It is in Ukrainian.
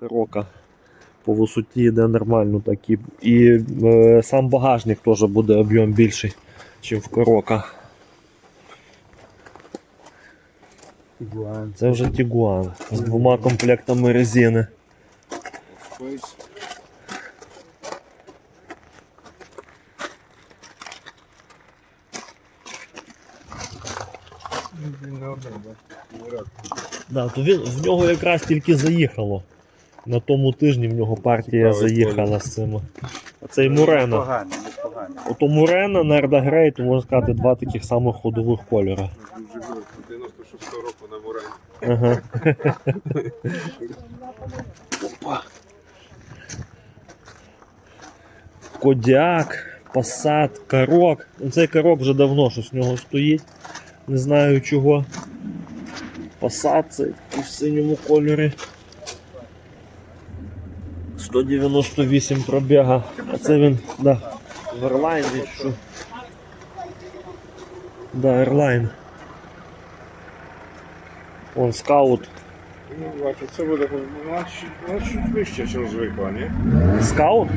Карока по висоті йде нормально так і, і е, сам багажник теж буде об'єм більший, ніж в Карока. Тігуан. Це вже Тігуан з двома комплектами резини. Бачите, Да, то він, в нього якраз тільки заїхало. На тому тижні в нього партія Цікавий заїхала з цими. А це й Мурена. Непогано. Ото Мурена на Ердагрей, то можна сказати, два таких самих ходових кольора. Good. 96 року на Мурені. Ага. Кодіак, Passat, Карок. Ну, Цей карок вже давно щось в нього стоїть. Не знаю чого. Passat цей в синьому кольорі. 198 пробіга. А це він, да, в Ерлайні що. Да, Ерлайн. Вон скаут. Ну, бачу, це буде чуть- вона чуть вище, ніж звикла, ні? Скаут?